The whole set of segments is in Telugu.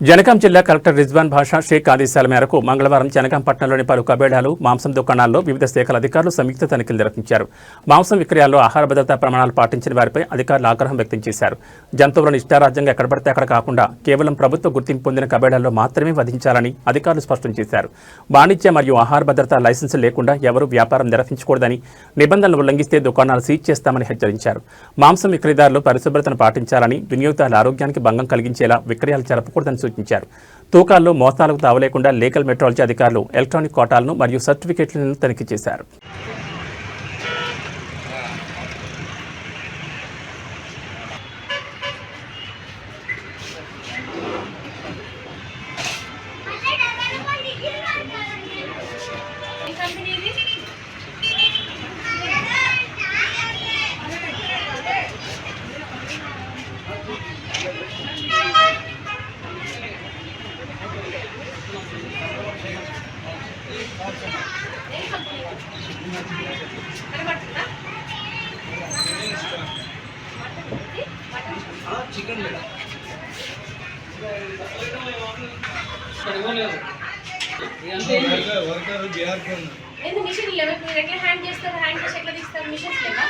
జనగాం జిల్లా కలెక్టర్ రిజ్వాన్ భాషా షేక్ ఆదేశాల మేరకు మంగళవారం జనగాం పట్టణంలోని పలు కబేడాలు మాంసం దుకాణాల్లో వివిధ శాఖల అధికారులు సంయుక్త తనిఖీలు నిర్వహించారు. మాంసం విక్రయాల్లో ఆహార భద్రతా ప్రమాణాలు పాటించిన వారిపై అధికారులు ఆగ్రహం వ్యక్తం చేశారు. జంతువులను ఇష్టారాజ్యంగా ఎక్కడ పడితే అక్కడ కాకుండా కేవలం ప్రభుత్వ గుర్తింపు పొందిన కబేడాల్లో మాత్రమే వధించాలని అధికారులు స్పష్టం చేశారు. వాణిజ్య మరియు ఆహార భద్రతా లైసెన్సు లేకుండా ఎవరూ వ్యాపారం నిర్వహించకూడదని నిబంధనలు ఉల్లంఘిస్తే దుకాణాలు సీజ్ చేస్తామని హెచ్చరించారు. మాంసం విక్రయదారులు పరిశుభ్రతను పాటించాలని వినియోగదారుల ఆరోగ్యానికి భంగం కలిగించేలా విక్రయాలు జరపకూడదని సూచించారు. తూకాల్లో మోసాలకు తావలేకుండా లీగల్ మెట్రాలజీ అధికారులు ఎలక్ట్రానిక్ కోటాలను మరియు సర్టిఫికెట్లను తనిఖీ చేశారు. చికెన్ మేడం వర్కర్ బీఆర్కి ఎందుకు మిషన్ లేవు మీరు ఎట్లా హ్యాండ్ చేస్తారు హ్యాండ్ చేసి ఎట్లా తీస్తారు మిషన్స్ లేవా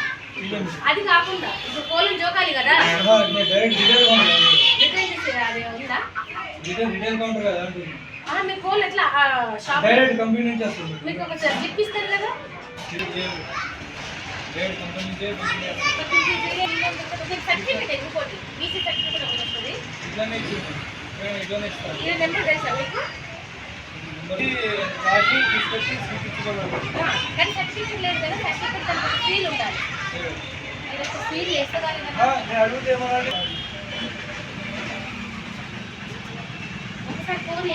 అది కాకుండా ఇప్పుడు కోళ్ళని జోకాలి కదా డైరెక్ట్ రిటైల్ కౌంటర్ రిటైల్ చేసేది అది ఉందా రిటైల్ రిటైల్ కౌంటర్ కదా అంటుంది ఆ, మీ కోళ్ళు ఎట్లా షాప్ డైరెక్ట్ కంపెనీ నుంచి వస్తుంది మీకు ఒక జిప్ ఇస్తారు కదా డైరెక్ట్ కంపెనీ నుంచే పంపిణీ చేస్తారు. సర్టిఫికేట్ ఇంకోటి బీసీ సర్టిఫికేట్ ఒకటి వస్తుంది నెంబర్ తెలుసా మీకు కానీ సర్టిఫికేట్ లేదు కదా సర్టిఫికేట్ దానికి ఉండాలి ఒకసారి ఫోన్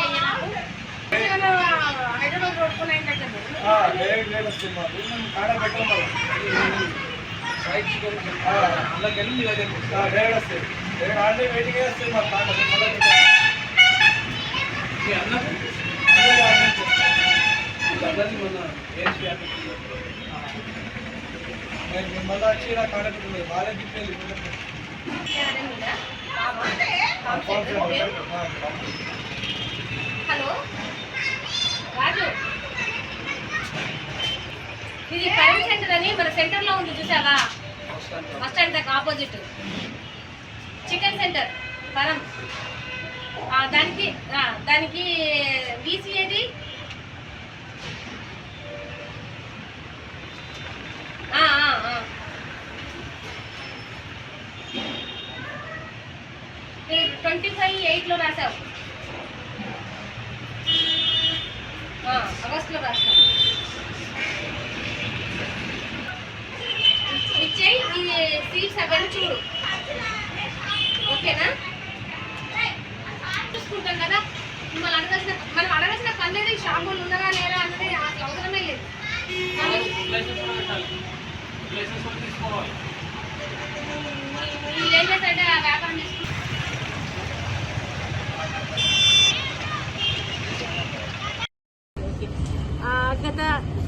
హైదరాబాద్ రోడ్ కొని అయిందంటే కాడ పెట్టాం అందులోకి వెళ్ళి మీ దగ్గర డైరెక్ట్ వస్తాయి డైరెక్ట్ ఆల్రెడీ వెయిటింగ్ వస్తుంది మాకు కాడ మీ అన్న నేను నేను వచ్చి ఇలా కాడ బాగా తిప్పేది హలో. రాజు ఇది కరెంట్ సెంటర్ అని మన సెంటర్లో ఉంది చూసావా? బస్ స్టాండ్ దాకా ఆపోజిట్. చికెన్ సెంటర్ పరం దానికి దానికి ఆ, దానికి బీసీఏది ట్వంటీ ఫైవ్ ఎయిట్లో రాసావు. ఆ, ఆగస్టులో రాస్తాం ఈ సీట్స్ అవన్నీ చూడు. ఓకేనా? చూసుకుంటాం కదా. మిమ్మల్ని అడగాల్సిన మనం అడగాల్సిన పని లేదు ఈ షాంపూలు ఉన్నారా లేరా అన్నది అసలు అవసరమే లేదు. వీళ్ళు ఏం చేస్తారంటే ఆ వ్యాపారం చేసుకుంటారు గత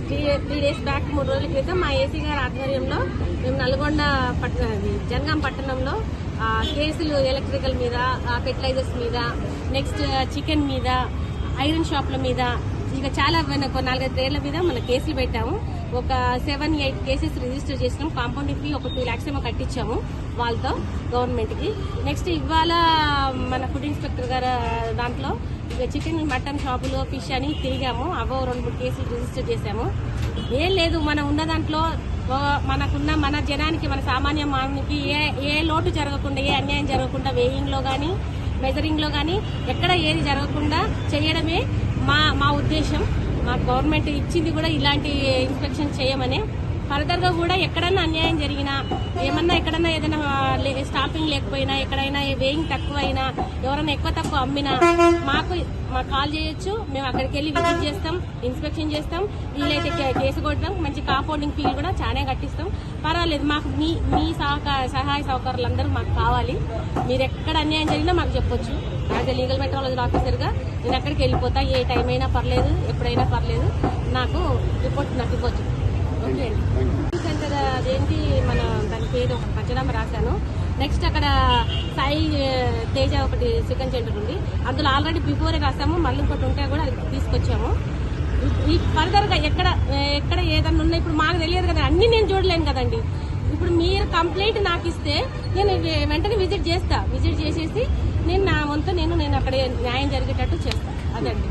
త్రీ త్రీ డేస్ బ్యాక్ మూడు రోజుల క్రితం మా ఏసీ గారి ఆధ్వర్యంలో మేము నల్గొండ పట్టణ జనగాం పట్టణంలో కేసులు ఎలక్ట్రికల్ మీద ఫెర్టిలైజర్స్ మీద నెక్స్ట్ చికెన్ మీద ఐరన్ షాప్ల మీద ఇక చాలా మన నాలుగైదు ఏళ్ళ మీద మన కేసులు పెట్టాము. ఒక సెవెన్ ఎయిట్ కేసెస్ రిజిస్టర్ చేసినాం. కాంపౌండింగ్ ఫీ ఒక టూ ల్యాక్స్ ఏమో కట్టించాము వాళ్ళతో గవర్నమెంట్కి. నెక్స్ట్ ఇవాళ మన ఫుడ్ ఇన్స్పెక్టర్ గారు దాంట్లో ఇక చికెన్ మటన్ షాపులు ఫిష్ అని తిరిగాము. అవో రెండు మూడు కేసులు రిజిస్టర్ చేశాము. ఏం లేదు మనం ఉన్న దాంట్లో మనకున్న మన జనానికి మన సామాన్య మానవునికి ఏ ఏ లోటు జరగకుండా ఏ అన్యాయం జరగకుండా వేయింగ్లో కానీ మెజరింగ్లో కానీ ఎక్కడ ఏది జరగకుండా చేయడమే మా మా ఉద్దేశం. మా గవర్నమెంట్ ఇచ్చింది కూడా ఇలాంటి ఇన్స్పెక్షన్ చేయమని ఫర్దర్గా కూడా ఎక్కడన్నా అన్యాయం జరిగినా ఏమన్నా ఎక్కడన్నా ఏదైనా స్టాపింగ్ లేకపోయినా ఎక్కడైనా వేయింగ్ తక్కువ అయినా ఎవరైనా ఎక్కువ తక్కువ అమ్మినా మాకు మాకు కాల్ చేయొచ్చు. మేము అక్కడికి వెళ్ళి విజిట్ చేస్తాం ఇన్స్పెక్షన్ చేస్తాం వీలైతే కేసు కొడతాం మంచి కాంపౌండింగ్ ఫీల్ కూడా చాలా కట్టిస్తాం. పర్వాలేదు మాకు మీ మీ సహకార సహాయ సహకారులు అందరూ మాకు కావాలి. మీరు ఎక్కడ అన్యాయం జరిగినా మాకు చెప్పొచ్చు. యాజ్ ఎ లీగల్ మెట్రాలజీ ఆఫీసర్గా నేను ఎక్కడికి వెళ్ళిపోతా ఏ టైం అయినా పర్లేదు ఎప్పుడైనా పర్లేదు. నాకు రిపోర్ట్ నాకు ఇవ్వచ్చు. సెంటర్ అదేంటి మన దాని పేరు ఒక పంచనామా రాశాను. నెక్స్ట్ అక్కడ సాయి తేజ ఒకటి చికెన్ సెంటర్ ఉంది. అందులో ఆల్రెడీ బిఫోరే రాసాము మళ్ళీ ఇంకోటి ఉంటే కూడా అది తీసుకొచ్చాము. ఈ ఫర్దర్గా ఎక్కడ ఎక్కడ ఏదన్నా ఉన్నా ఇప్పుడు మాకు తెలియదు కదా అన్ని నేను చూడలేను కదండి. ఇప్పుడు మీరు కంప్లైంట్ నాకు ఇస్తే నేను వెంటనే విజిట్ చేస్తా. విజిట్ చేసేసి నేను నా వంతు నేను నేను అక్కడ న్యాయం జరిగేటట్టు చేస్తా. అదండి.